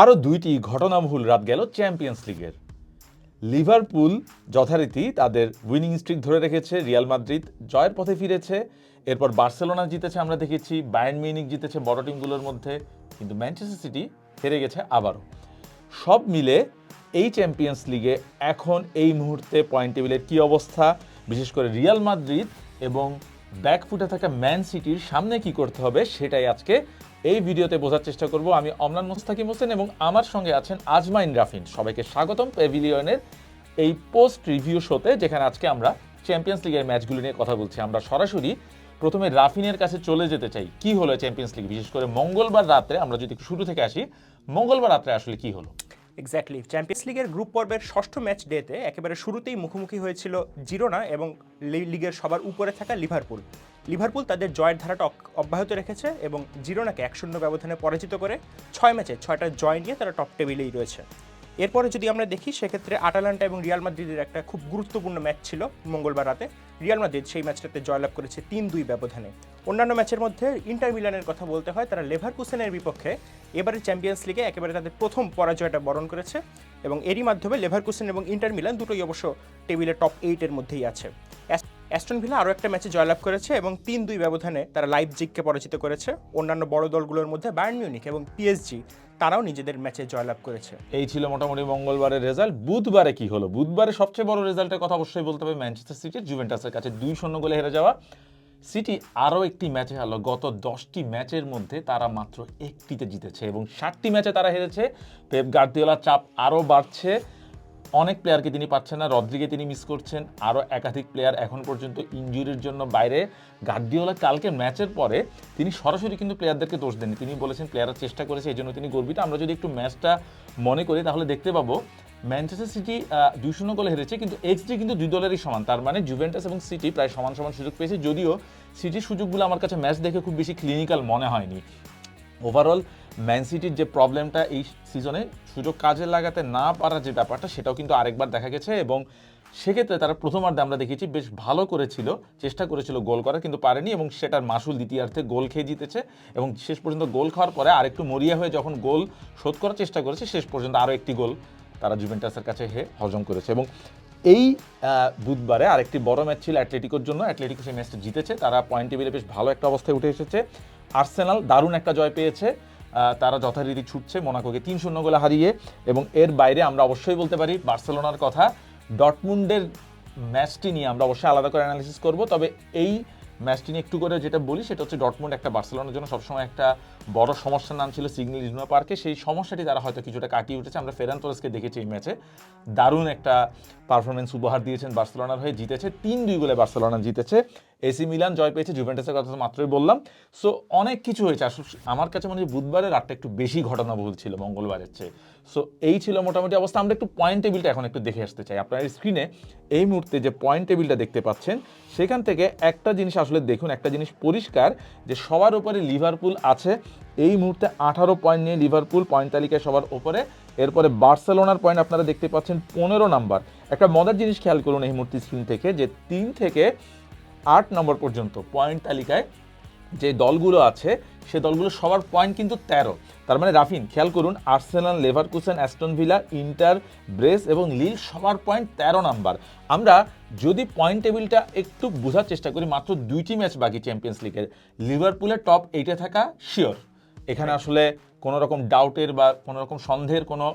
আরও দুইটি ঘটনাবহুল রাত গেল চ্যাম্পিয়ন্স লিগের। লিভারপুল যথারীতি তাদের উইনিং স্ট্রিক ধরে রেখেছে, রিয়াল মাদ্রিদ জয়ের পথে ফিরেছে, এরপর বার্সেলোনা জিতেছে, আমরা দেখেছি বায়ার্ন মিউনিক জিতেছে বড় টিমগুলোর মধ্যে, কিন্তু ম্যানচেস্টার সিটি হেরে গেছে আবারও। সব মিলে এই চ্যাম্পিয়ন্স লিগে এখন এই মুহূর্তে পয়েন্ট টেবিলের কী অবস্থা? বিশেষ করে রিয়াল মাদ্রিদ এবং ব্যাকফুটে থাকা ম্যান সিটির সামনে কি করতে হবে সেটাই আজকে এই ভিডিওতে বোঝার চেষ্টা করব। আমি অমলান মোস্তাকিম হোসেন এবং আমার সঙ্গে আছেন আজমাইন রাফিন। সবাইকে স্বাগতম প্যাভিলিয়নের এই পোস্ট রিভিউ শোতে, যেখানে আজকে আমরা চ্যাম্পিয়ন্স লিগের ম্যাচগুলো নিয়ে কথা বলছি। আমরা সরাসরি প্রথমে রাফিনের কাছে চলে যেতে চাই। কি হলো চ্যাম্পিয়ন্স লিগ? বিশেষ করে মঙ্গলবার রাত্রে, আমরা যদি শুরু থেকে আসি, মঙ্গলবার রাত্রে আসলে কি হলো? এক্স্যাক্টলি চ্যাম্পিয়ন্স লিগের গ্রুপ পর্বের ষষ্ঠ ম্যাচ ডেতে একেবারে শুরুতেই মুখোমুখি হয়েছিল জিরোনা এবং লিগের সবার উপরে থাকা লিভারপুল। লিভারপুল তাদের জয়ের ধারাটা অব্যাহত রেখেছে এবং জিরোনাকে এক শূন্য ব্যবধানে পরাজিত করে ছয় ম্যাচে ছয়টা জয় নিয়ে তারা টপ টেবিলেই রয়েছে। এরপরে যদি আমরা দেখি, সেক্ষেত্রে আটালান্টা এবং রিয়াল মাদ্রিদের একটা খুব গুরুত্বপূর্ণ ম্যাচ ছিল মঙ্গলবার রাতে। রিয়াল মাদ্রিদ সেই ম্যাচটাতে জয়লাভ করেছে তিন দুই ব্যবধানে। অন্যান্য ম্যাচের মধ্যে ইন্টার মিলানের কথা বলতে হয়, তারা লেভারকুসেনের বিপক্ষে এবারে চ্যাম্পিয়ন্স লিগে একেবারে তাদের প্রথম পরাজয়টা বরণ করেছে এবং এরই মাধ্যমে লেভারকুসেন এবং ইন্টার মিলান দুটোই অবশ্য টেবিলে টপ এইটের মধ্যেই আছে। অ্যাস- অ্যাস্টন ভিলা আরও একটা ম্যাচে জয়লাভ করেছে এবং তিন দুই ব্যবধানে তারা লাইভ জিগকে পরাজিত করেছে। অন্যান্য বড় দলগুলোর মধ্যে বায়ার্ন মিউনিক এবং পিএসজি তারাও নিজেদের ম্যাচে জয়লাভ করেছে। এই ছিল মোটামুটি মঙ্গলবারের রেজাল্ট। বুধবারে কি হলো? বুধবারে সবচেয়ে বড় রেজাল্টের কথা অবশ্যই বলতে হবে ম্যানচেস্টার সিটির জুভেন্টাসের কাছে দুই শূন্য গোলে হেরে যাওয়া। সিটি আরও একটি ম্যাচে হারলো। গত দশটি ম্যাচের মধ্যে তারা মাত্র একটিতে জিতেছে এবং ষাটটি ম্যাচে তারা হেরেছে। পেপ গার্দিওলার চাপ আরও বাড়ছে। অনেক প্লেয়ারকে তিনি পাচ্ছেন না রদ্রিকে তিনি মিস করছেন আরও একাধিক প্লেয়ার এখন পর্যন্ত ইনজুরির জন্য বাইরে। গার্দিওলা কালকে ম্যাচের পরে তিনি সরাসরি কিন্তু প্লেয়ারদেরকে দোষ দেননি। তিনি বলেছেন প্লেয়াররা চেষ্টা করেছে এই জন্য তিনি গর্বিত। আমরা যদি একটু ম্যাচটা মনে করি, তাহলে দেখতে পাবো ম্যানচেস্টার সিটি দুই শূন্য গোলে হেরেছে, কিন্তু এক্সডি কিন্তু দুই দলেরই সমান। তার মানে জুভেন্টাস এবং সিটি প্রায় সমান সমান সুযোগ পেয়েছে, যদিও সিটির সুযোগগুলো আমার কাছে ম্যাচ দেখে খুব বেশি ক্লিনিক্যাল মনে হয়নি। ওভারঅল ম্যান সিটির যে প্রবলেমটা এই সিজনে সুযোগ কাজে লাগাতে না পারার যে ব্যাপারটা, সেটাও কিন্তু আরেকবার দেখা গেছে এবং সেক্ষেত্রে তারা প্রথমার্ধে আমরা দেখেছি বেশ ভালো করেছিল, চেষ্টা করেছিল গোল করার কিন্তু পারেনি এবং সেটার মাসুল দ্বিতীয়ার্ধে গোল খেয়ে জিতেছে এবং শেষ পর্যন্ত গোল খাওয়ার পরে আরেকটু মরিয়া হয়ে যখন গোল শোধ করার চেষ্টা করেছে, শেষ পর্যন্ত আরও একটি গোল তারা জুভেন্টাসের কাছে হে হজম করেছে এবং এই বুধবারে আরেকটি বড় ম্যাচ ছিল অ্যাটলেটিকোর জন্য। অ্যাটলেটিকো সেই ম্যাচটা জিতেছে। তারা পয়েন্ট টেবিলে বেশ ভালো একটা অবস্থায় উঠে এসেছে। আর্সেনাল দারুণ একটা জয় পেয়েছে। তারা যথারীতি ছুটছে মোনাকোকে তিন শূন্য গোলে হারিয়ে এবং এর বাইরে আমরা অবশ্যই বলতে পারি বার্সেলোনার কথা। ডটমুন্ডের ম্যাচটি নিয়ে আমরা অবশ্যই আলাদা করে অ্যানালিসিস করব। তবে এই ম্যাচটি নিয়ে একটু করে যেটা বলি, সেটা হচ্ছে ডটমুন্ড একটা বার্সেলোনার জন্য সবসময় একটা বড় সমস্যার নাম ছিল সিগন্যাল ইজুনা পার্কে। সেই সমস্যাটি তারা হয়তো কিছুটা কাটিয়ে উঠেছে। আমরা ফেরান তোরেসকে দেখেছি এই ম্যাচে। দারুণ একটা পারফরমেন্স উপহার দিয়েছেন বার্সেলোনার হয়ে জিতেছে। তিন দুই গোলে বার্সেলোনা জিতেছে। এসি মিলান জয় পেয়েছে, জুভেন্টাসের কথা তো মাত্রই বললাম। সো অনেক কিছু হয়েছে। আসলে আমার কাছে মনে হয় বুধবারের রাতটা একটু বেশি ঘটনাবহুল ছিল মঙ্গলবারের চেয়ে। সো এই ছিল মোটামুটি অবস্থা। আমরা একটু পয়েন্ট টেবিলটা এখন একটু দেখে আসতে চাই। আপনার স্ক্রিনে এই মুহূর্তে যে পয়েন্ট টেবিলটা দেখতে পাচ্ছেন, সেখান থেকে একটা জিনিস আসলে দেখুন। একটা জিনিস পরিষ্কার যে সবার উপরে লিভারপুল আছে। এই মুহূর্তে আঠারো পয়েন্ট নিয়ে লিভারপুল পয়েন্ট তালিকায় সবার ওপরে। এরপরে বার্সেলোনার পয়েন্ট আপনারা দেখতে পাচ্ছেন, পনেরো নাম্বার একটা মজার জিনিস খেয়াল করুন এই মুহূর্তে স্ক্রিন থেকে, যে তিন থেকে আট নম্বর পর্যন্ত পয়েন্ট তালিকায় যে দলগুলো আছে, সে দলগুলো সবার পয়েন্ট কিন্তু তেরো। তার মানে রাফিন, খেয়াল করুন Arsenal Leverkusen Aston Villa Inter Brest এবং লিল সবার পয়েন্ট তেরো নাম্বার আমরা যদি পয়েন্ট টেবিলটা একটু বোঝার চেষ্টা করি, মাত্র দুইটি ম্যাচ বাকি চ্যাম্পিয়ন্স লিগের লিভারপুলের টপ এইটে থাকা শিওর এখানে আসলে কোনো রকম ডাউটের বা কোনো রকম সন্দেহের কোনো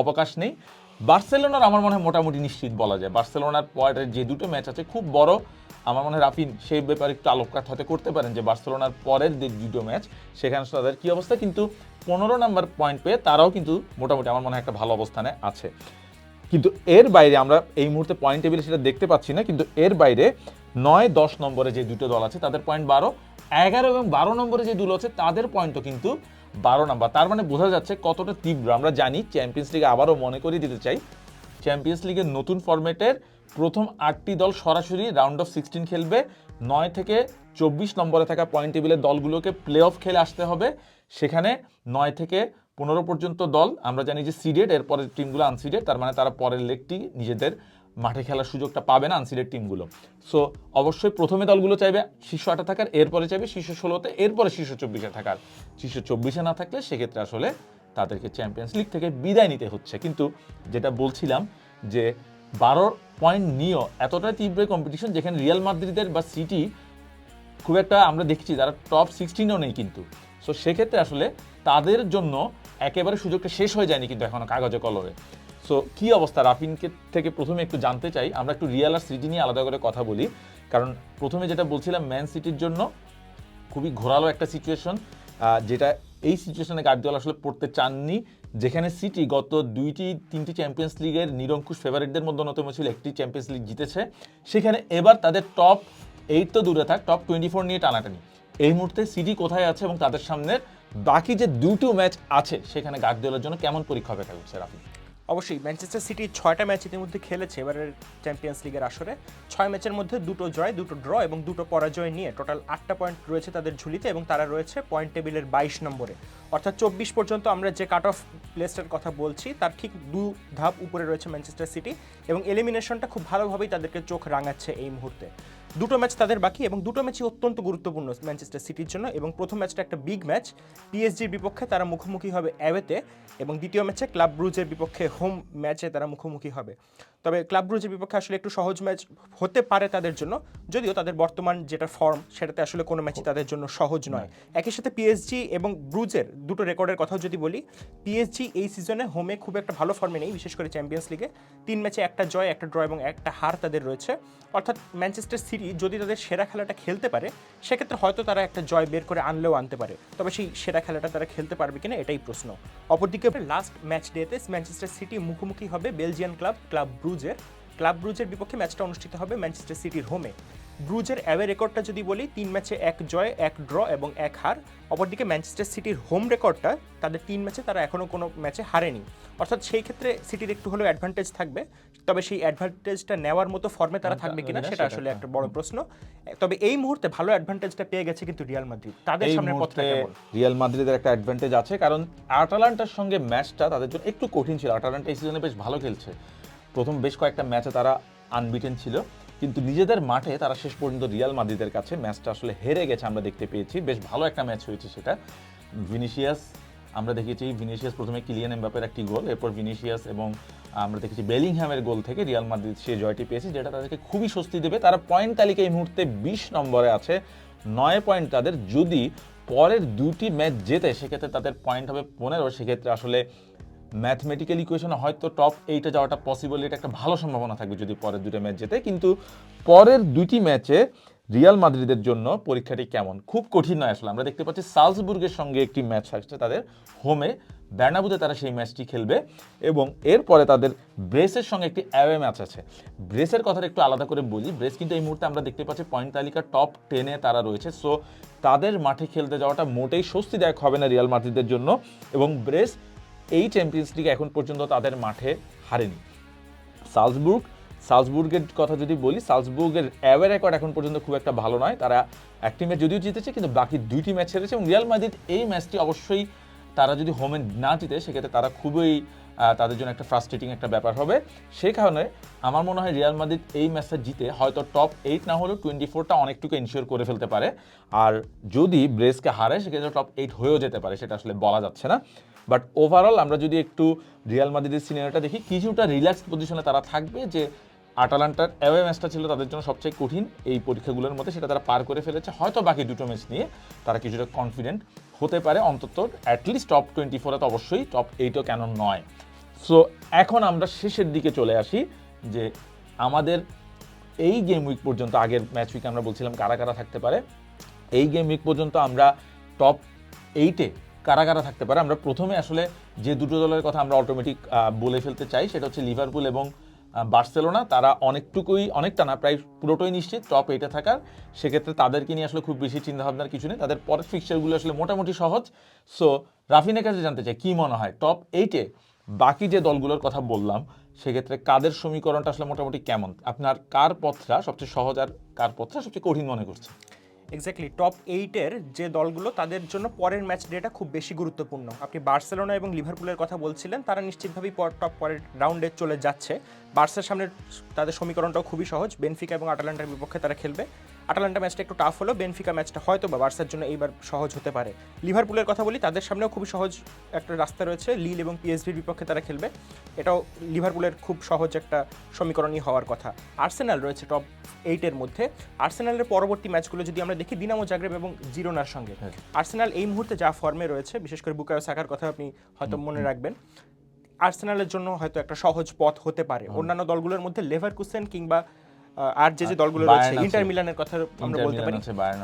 অবকাশ নেই। বার্সেলোনার আমার মনে হয় মোটামুটি নিশ্চিত বলা যায়। বার্সেলোনার পরের যে দুটো ম্যাচ আছে, খুব বড়। আমার মনে হয় রাফিন সেই ব্যাপারে একটু আলোকপাত হতে করতে পারেন যে বার্সেলোনার পরের যে দুটো ম্যাচ, সেখানে তাদের কী অবস্থা। কিন্তু পনেরো নাম্বার পয়েন্ট পেয়ে তারাও কিন্তু মোটামুটি আমার মনে হয় একটা ভালো অবস্থানে আছে। কিন্তু এর বাইরে আমরা এই মুহূর্তে পয়েন্ট টেবিলে সেটা দেখতে পাচ্ছি না। কিন্তু এর বাইরে নয় দশ নম্বরে যে দুটো দল আছে, তাদের পয়েন্ট বারো এগারো এবং বারো নম্বরে যে দুটো আছে, তাদের পয়েন্টও কিন্তু বারো নম্বর। তার মানে বোঝা যাচ্ছে কতটা তীব্র। আমরা জানি চ্যাম্পিয়ন্স লিগে আবারও মনে করিয়ে দিতে চাই। চ্যাম্পিয়ন্স লিগের নতুন ফরম্যাটের প্রথম আটটি দল সরাসরি রাউন্ড অফ সিক্সটিন খেলবে। নয় থেকে চব্বিশ নম্বরে থাকা পয়েন্ট টেবিলের দলগুলোকে প্লে অফ খেলে আসতে হবে। সেখানে নয় থেকে পনেরো পর্যন্ত দল, আমরা জানি যে সিডেড এরপরের টিমগুলো আনসিডেড তার মানে তারা পরের লেগটি নিজেদের মাঠে খেলার সুযোগটা পাবে না আনসিডেড টিমগুলো সো অবশ্যই প্রথমে দলগুলো চাইবে শীর্ষ আটে থাকার, এরপরে চাইবে শীর্ষ ষোলোতে, এরপরে শীর্ষ চব্বিশে থাকার। শীর্ষ চব্বিশে না থাকলে সেক্ষেত্রে আসলে তাদেরকে চ্যাম্পিয়ন্স লিগ থেকে বিদায় নিতে হচ্ছে। কিন্তু যেটা বলছিলাম যে বারো পয়েন্ট নিয়েও এতটা তীব্র কম্পিটিশন যেখানে রিয়াল মাদ্রিদের বা সিটি খুব একটা আমরা দেখছি যারা টপ সিক্সটিনও নেই কিন্তু। সো সেক্ষেত্রে আসলে তাদের জন্য একেবারে সুযোগটা শেষ হয়ে যায়নি কিন্তু এখনও কাগজে কলরে সো কি অবস্থা? রাফিনকে থেকে প্রথমে একটু জানতে চাই। আমরা একটু রিয়াল আর সিটি নিয়ে আলাদা করে কথা বলি। কারণ প্রথমে যেটা বলছিলাম ম্যান সিটির জন্য খুবই ঘোরালো একটা সিচুয়েশন যেটা এই সিচুয়েশনে গার্দিওলা আসলে পড়তে চাননি। যেখানে সিটি গত দুইটি, তিনটি চ্যাম্পিয়ন্স লিগের নিরঙ্কুশ ফেভারিটদের মধ্যে অন্যতম ছিল। একটি চ্যাম্পিয়ন্স লিগ জিতেছে। সেখানে এবার তাদের টপ এইট তো দূরে থাক টপ টোয়েন্টি ফোর নিয়ে টানাটানি। এই মুহূর্তে সিটি কোথায় আছে এবং তাদের সামনে বাকি যে দুটো ম্যাচ আছে, সেখানে গার্দিওলার জন্য কেমন পরীক্ষা অপেক্ষা করছে রাফি অবশ্যই ম্যানচেস্টার সিটি ছয়টা ম্যাচ ইতিমধ্যে খেলেছে এবারের চ্যাম্পিয়ন্স লিগের আসরে। ছয় ম্যাচের মধ্যে দুটো জয়, দুটো ড্র এবং দুটো পরাজয় নিয়ে টোটাল আটটা পয়েন্ট রয়েছে তাদের ঝুলিতে এবং তারা রয়েছে পয়েন্ট টেবিলের বাইশ নম্বরে। অর্থাৎ চব্বিশ পর্যন্ত আমরা যে কাট অফ প্লেসটার কথা বলছি, তার ঠিক দু ধাপ উপরে রয়েছে ম্যানচেস্টার সিটি এবং এলিমিনেশনটা খুব ভালোভাবেই তাদেরকে চোখ রাঙাচ্ছে এই মুহূর্তে। দুটো ম্যাচ তাদের বাকি এবং দুটো ম্যাচই অত্যন্ত গুরুত্বপূর্ণ ম্যানচেস্টার সিটির জন্য এবং প্রথম ম্যাচটা একটা বিগ ম্যাচ। পিএসজির বিপক্ষে তারা মুখোমুখি হবে অ্যাওয়েতে এবং দ্বিতীয় ম্যাচে ক্লাব ব্রুজের বিপক্ষে হোম ম্যাচে তারা মুখোমুখি হবে। তবে ক্লাব ব্রুজের বিপক্ষে আসলে একটু সহজ ম্যাচ হতে পারে তাদের জন্য। যদিও তাদের বর্তমান যেটা ফর্ম সেটাতে আসলে কোনো ম্যাচই তাদের জন্য সহজ নয়। একই সাথে পিএসজি এবং ব্রুজের দুটো রেকর্ডের কথাও যদি বলি পিএসজি এই সিজনে হোমে খুব একটা ভালো ফর্মে নেই বিশেষ করে চ্যাম্পিয়ন্স লিগে তিন ম্যাচে একটা জয় একটা ড্র এবং একটা হার তাদের রয়েছে। অর্থাৎ ম্যানচেস্টার সিটি যদি তাদের সেরা খেলাটা খেলতে পারে সেক্ষেত্রে হয়তো তারা একটা জয় বের করে আনলেও আনতে পারে। তবে সেই সেরা খেলাটা তারা খেলতে পারবে কিনা এটাই প্রশ্ন। অপরদিকে লাস্ট ম্যাচ ডেতে ম্যানচেস্টার সিটি মুখোমুখি হবে বেলজিয়ান ক্লাব ক্লাব ব্রুজের ক্লাব ব্রুজের বিপক্ষে ম্যাচটা অনুষ্ঠিত হবে ম্যানচেস্টার সিটির হোমে। ব্রুজের অ্যাওয়ে রেকর্ডটা যদি বলি তিন ম্যাচে এক জয় এক ড্র এবং এক হার। অপরদিকে ম্যানচেস্টার সিটির হোম রেকর্ডটা তাদের তিন ম্যাচে তারা এখনও কোনো ম্যাচে হারেনি। অর্থাৎ সেই ক্ষেত্রে সিটির একটু হলেও অ্যাডভান্টেজ থাকবে। তবে সেই অ্যাডভান্টেজটা নেওয়ার মতো ফর্মে তারা থাকবে কিনা সেটা আসলে একটা বড় প্রশ্ন। তবে এই মুহূর্তে ভালো অ্যাডভান্টেজটা পেয়ে গেছে কিন্তু রিয়াল মাদ্রিদ তাদের সামনে পথটা রিয়াল মাদ্রিদের একটা অ্যাডভান্টেজ আছে কারণ আটালান্টার সঙ্গে ম্যাচটা তাদের জন্য একটু কঠিন ছিল। আটালান্টা এই সিজনে বেশ ভালো খেলছে। প্রথম বেশ কয়েকটা ম্যাচে তারা আনবিটেন ছিল, কিন্তু নিজেদের মাঠে তারা শেষ পর্যন্ত রিয়াল মাদ্রিদের কাছে ম্যাচটা আসলে হেরে গেছে আমরা দেখতে পেয়েছি। বেশ ভালো একটা ম্যাচ হয়েছে সেটা। ভিনিসিয়াস আমরা দেখেছি ভিনিসিয়াস প্রথমে কিলিয়ান এমবাপের একটি গোল, এরপর ভিনিসিয়াস এবং আমরা দেখেছি বেলিংহ্যামের গোল থেকে রিয়াল মাদ্রিদ সে জয়টি পেয়েছে, যেটা তাদেরকে খুবই স্বস্তি দেবে। তারা পয়েন্ট তালিকায় এই মুহূর্তে বিশ নম্বরে আছে। নয় পয়েন্ট তাদের যদি পরের দুটি ম্যাচ জেতে, সেক্ষেত্রে তাদের পয়েন্ট হবে পনেরো। সেক্ষেত্রে আসলে ম্যাথমেটিক্যাল ইকুয়েশনে হয়তো টপ এইটে যাওয়াটা পসিবল এটা একটা ভালো সম্ভাবনা থাকবে যদি পরের দুটো ম্যাচ জেতে। কিন্তু পরের দুটি ম্যাচে রিয়াল মাদ্রিদের জন্য পরীক্ষাটি কেমন? খুব কঠিন নয় আসলে। আমরা দেখতে পাচ্ছি সালসবুর্গের সঙ্গে একটি ম্যাচ আসছে তাদের হোমে ব্যার্নাবুতে তারা সেই ম্যাচটি খেলবে এবং এরপরে তাদের ব্রেসের সঙ্গে একটি অ্যাওয়ে ম্যাচ আছে। ব্রেসের কথাটা একটু আলাদা করে বলি। ব্রেস কিন্তু এই মুহূর্তে আমরা দেখতে পাচ্ছি পয়েন্ট তালিকা টপ টেনে তারা রয়েছে। সো তাদের মাঠে খেলতে যাওয়াটা মোটেই স্বস্তিদায়ক হবে না রিয়াল মাদ্রিদের জন্য। এবং ব্রেস এই চ্যাম্পিয়ন্স লিগ এখন পর্যন্ত তাদের মাঠে হারেনি। সালসবুর্গ, সালসবুর্গের কথা যদি বলি, সালসবুর্গের অ্যাওয়ে রেকর্ড এখন পর্যন্ত খুব একটা ভালো নয়। তারা একটি ম্যাচ যদিও জিতেছে, কিন্তু বাকি দুইটি ম্যাচ হেরেছে এবং রিয়াল মাদ্রিদ এই ম্যাচটি অবশ্যই তারা যদি হোমে না জিতে, সেক্ষেত্রে তারা খুবই তাদের জন্য একটা ফ্রাস্ট্রেটিং একটা ব্যাপার হবে। সেই কারণে আমার মনে হয় রিয়াল মাদ্রিদ এই ম্যাচটা জিতে হয়তো টপ এইট না হলেও টোয়েন্টি ফোরটা অনেকটুকু ইনশিওর করে ফেলতে পারে। আর যদি ব্রেসকে হারে সেক্ষেত্রে টপ এইট হয়েও যেতে পারে, সেটা আসলে বলা যাচ্ছে না। বাট ওভারঅল আমরা যদি একটু রিয়াল মাদ্রিদের সিনেমাটা দেখি, কিছুটা রিল্যাক্স পজিশনে তারা থাকবে যে আটালান্টার অ্যাওয়ে ম্যাচটা ছিল তাদের জন্য সবচেয়ে কঠিন। এই পরীক্ষাগুলোর মধ্যে সেটা তারা পার করে ফেলেছে। হয়তো বাকি দুটো ম্যাচ নিয়ে তারা কিছুটা কনফিডেন্ট হতে পারে। অন্তত অ্যাটলিস্ট টপ টোয়েন্টি ফোরে তো অবশ্যই টপ এইটও কেন নয়। সো এখন আমরা শেষের দিকে চলে আসি যে আমাদের এই গেম উইক পর্যন্ত আগের ম্যাচ উইকে আমরা বলছিলাম কারা কারা থাকতে পারে। এই গেম উইক পর্যন্ত আমরা টপ এইটে কারা কারা থাকতে পারে। আমরা প্রথমে আসলে যে দুটো দলের কথা আমরা অটোমেটিক বলে ফেলতে চাই সেটা হচ্ছে লিভারপুল এবং বার্সেলোনা। তারা অনেকটুকুই, অনেকটা না, প্রায় পুরোটাই নিশ্চিত টপ এইটে থাকার। সেক্ষেত্রে তাদেরকে নিয়ে আসলে খুব বেশি চিন্তাভাবনার কিছু নেই। তাদের পরের ফিক্সচারগুলো আসলে মোটামুটি সহজ। সো রাফিনের কাছে জানতে চাই, কী মনে হয়? টপ এইটে বাকি যে দলগুলোর কথা বললাম, সেক্ষেত্রে কাদের সমীকরণটা আসলে মোটামুটি কেমন? আপনার কার পথটা সবচেয়ে সহজ আর কার পথটা সবচেয়ে কঠিন মনে করছে এক্স্যাক্টলি টপ এইটের যে দলগুলো তাদের জন্য পরের ম্যাচ ডেটা খুব বেশি গুরুত্বপূর্ণ। আপনি বার্সেলোনা এবং লিভারপুলের কথা বলছিলেন, তারা নিশ্চিতভাবেই পর টপ পরের রাউন্ডে চলে যাচ্ছে। বার্সের সামনে তাদের সমীকরণটাও খুবই সহজ, বেনফিকা এবং আটালান্টার বিপক্ষে তারা খেলবে। আটালান্টা ম্যাচটা একটু টাফ হলো বেনফিকা ম্যাচটা হয়তো বা বার্সার জন্য এইবার সহজ হতে পারে। লিভারপুলের কথা বলি তাদের সামনেও খুবই সহজ একটা রাস্তা রয়েছে লিল এবং পিএসভির বিপক্ষে তারা খেলবে। এটাও লিভারপুলের খুব সহজ একটা সমীকরণই হওয়ার কথা। আর্সেনাল রয়েছে টপ এইটের মধ্যে। আর্সেনালের পরবর্তী ম্যাচগুলো যদি আমরা দেখি দিনামো জাগরেব এবং জিরোনার সঙ্গে। হ্যাঁ। আর্সেনাল এই মুহূর্তে যা ফর্মে রয়েছে বিশেষ করে বুকায়ো সাকার কথা আপনি হয়তো মনে রাখবেন আর্সেনালের জন্য হয়তো একটা সহজ পথ হতে পারে। অন্যান্য দলগুলোর মধ্যে লেভারকুসেন কিংবা আর যে যে দলগুলো রয়েছে। ইন্টার মিলানের কথা আমরা বলতে পারি।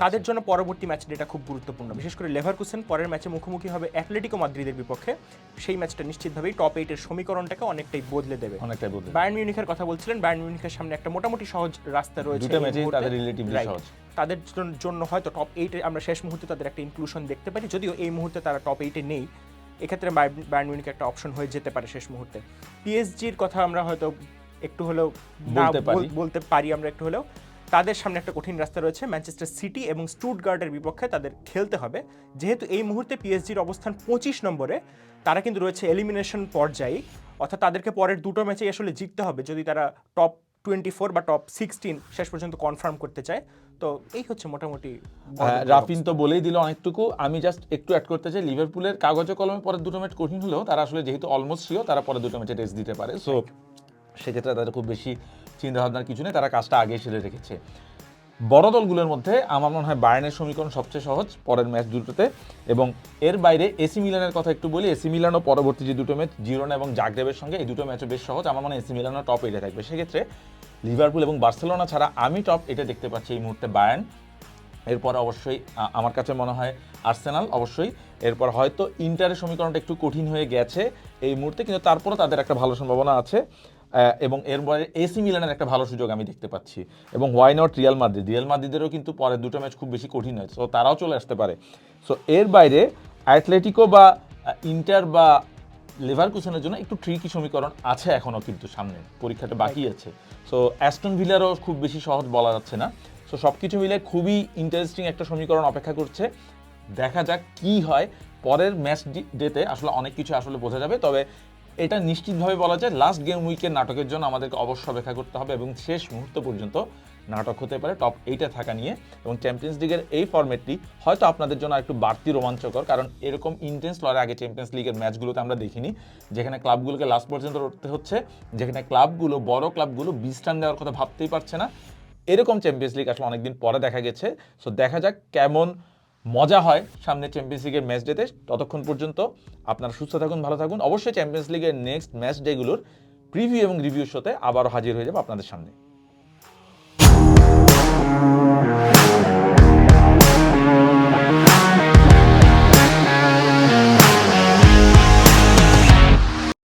তাদের জন্য পরবর্তী ম্যাচ ডেটা খুব গুরুত্বপূর্ণ। বিশেষ করে লেভারকুসেন পরের ম্যাচে মুখোমুখি হবে অ্যাটলেটিকো মাদ্রিদের বিপক্ষে। সেই ম্যাচটা নিশ্চিতভাবেই টপ এইটের সমীকরণটাকে অনেকটাই বদলে দেবে। অনেকটাই বদলে বায়ার্ন মিউনিখের কথা বলছিলেন। বায়ার্ন মিউনিখের সামনে একটা মোটামুটি সহজ রাস্তা রয়েছে দুটো ম্যাচেই তাদের relatively সহজ। তাদের জন্য হয়তো টপ এইটে আমরা শেষ মুহূর্তে তাদের একটা ইনক্লুশন দেখতে পারি। যদিও এই মুহূর্তে তারা টপ এইটে নেই। এক্ষেত্রে বায়ার্ন- মিউনিখ একটা অপশন হয়ে যেতে পারে শেষ মুহূর্তে। পিএসজির কথা আমরা হয়তো একটু হলেও বলতে পারি। আমরা একটু হলেও। তাদের সামনে একটা কঠিন রাস্তা রয়েছে। ম্যানচেস্টার সিটি এবং স্টুটগার্ডের বিপক্ষে তাদের খেলতে হবে। যেহেতু এই মুহূর্তে পিএসজির অবস্থান পঁচিশ নম্বরে তারা কিন্তু রয়েছে এলিমিনেশন পর্যায়ে। অর্থাৎ তাদেরকে পরের দুটো ম্যাচেই আসলে জিততে হবে যদি তারা টপ টোয়েন্টি ফোর বা টপ সিক্সটিন শেষ পর্যন্ত কনফার্ম করতে চায়। তো এই হচ্ছে মোটামুটি হ্যাঁ, রাফিন তো বলেই দিল অনেকটুকু। আমি জাস্ট একটু অ্যাড করতে চাই লিভারপুলের কাগজে কলমে পরের দুটো ম্যাচ কঠিন হলেও তারা আসলে যেহেতু অলমোস্ট শিও তারা পরে দুটো ম্যাচে রেস্ট দিতে পারে। সো সেক্ষেত্রে তাদের খুব বেশি চিন্তা ভাবনার কিছু নেই, তারা কাজটা আগেই সেরে রেখেছে। বড় দলগুলোর মধ্যে আমার মনে হয় বায়ার্নের সমীকরণ সবচেয়ে সহজ, পরের ম্যাচ দুটোতে। এবং এর বাইরে এসি মিলানের কথা একটু বলি, এসি মিলানও পরবর্তী যে দুটো ম্যাচ, জিরোনা এবং জাগরেবের সঙ্গে, এই দুটো ম্যাচও বেশ সহজ। আমার মনে হয় এসি মিলানও টপ এইটে থাকবে। সেক্ষেত্রে লিভারপুল এবং বার্সেলোনা ছাড়া আমি টপ এটা দেখতে পাচ্ছি এই মুহূর্তে বায়ার্ন এরপর অবশ্যই আমার কাছে মনে হয় আর্সেনাল অবশ্যই। এরপর হয়তো ইন্টারের সমীকরণটা একটু কঠিন হয়ে গেছে এই মুহূর্তে, কিন্তু তারপরও তাদের একটা ভালো সম্ভাবনা আছে। এবং এরপরে এসি মিলানের একটা ভালো সুযোগ আমি দেখতে পাচ্ছি। এবং why not Real Madrid Real মাদ্রিদেরও কিন্তু পরের দুটো ম্যাচ খুব বেশি কঠিন হয় সো তারাও চলে আসতে পারে। সো এর বাইরে অ্যাথলেটিকো বা ইন্টার বা লেভার লেভারকুসেনের জন্য একটু ট্রিকি সমীকরণ আছে এখনও কিন্তু সামনে পরীক্ষাটা বাকি আছে। সো অ্যাস্টন ভিলারও খুব বেশি সহজ বলা যাচ্ছে না। সো সব কিছু মিলে খুবই ইন্টারেস্টিং একটা সমীকরণ অপেক্ষা করছে। দেখা যাক কি হয়। পরের ম্যাচ ডেতে আসলে অনেক কিছু আসলে বোঝা যাবে তবে এটা নিশ্চিতভাবে বলা যায় লাস্ট গেম উইকের নাটকের জন্য আমাদেরকে অবশ্য অপেক্ষা করতে হবে এবং শেষ মুহূর্ত পর্যন্ত নাটক হতে পারে টপ এইটে থাকা নিয়ে। এবং চ্যাম্পিয়ন্স লিগের এই ফর্মেটটি হয়তো আপনাদের জন্য একটু বাড়তি রোমাঞ্চকর, কারণ এরকম ইন্টেন্স লড়াই আগে চ্যাম্পিয়ন্স লিগের ম্যাচগুলোতে আমরা দেখিনি। যেখানে ক্লাবগুলোকে লাস্ট পর্যন্ত লড়তে হচ্ছে, যেখানে ক্লাবগুলো বড় ক্লাবগুলো বিশ রান দেওয়ার কথা ভাবতেই পারছে না। এরকম চ্যাম্পিয়ন্স লিগ আসলে অনেকদিন পরে দেখা গেছে। সো দেখা যাক কেমন মজা হয় সামনে চ্যাম্পিয়ন্স লিগের ম্যাচ ডেতে ততক্ষণ পর্যন্ত আপনারা সুস্থ থাকুন, ভালো থাকুন। অবশ্যই চ্যাম্পিয়ন্স লিগের নেক্সট ম্যাচ ডেগুলোর প্রিভিউ এবং রিভিউ শোতে আবারও হাজির হয়ে যাব আপনাদের সামনে।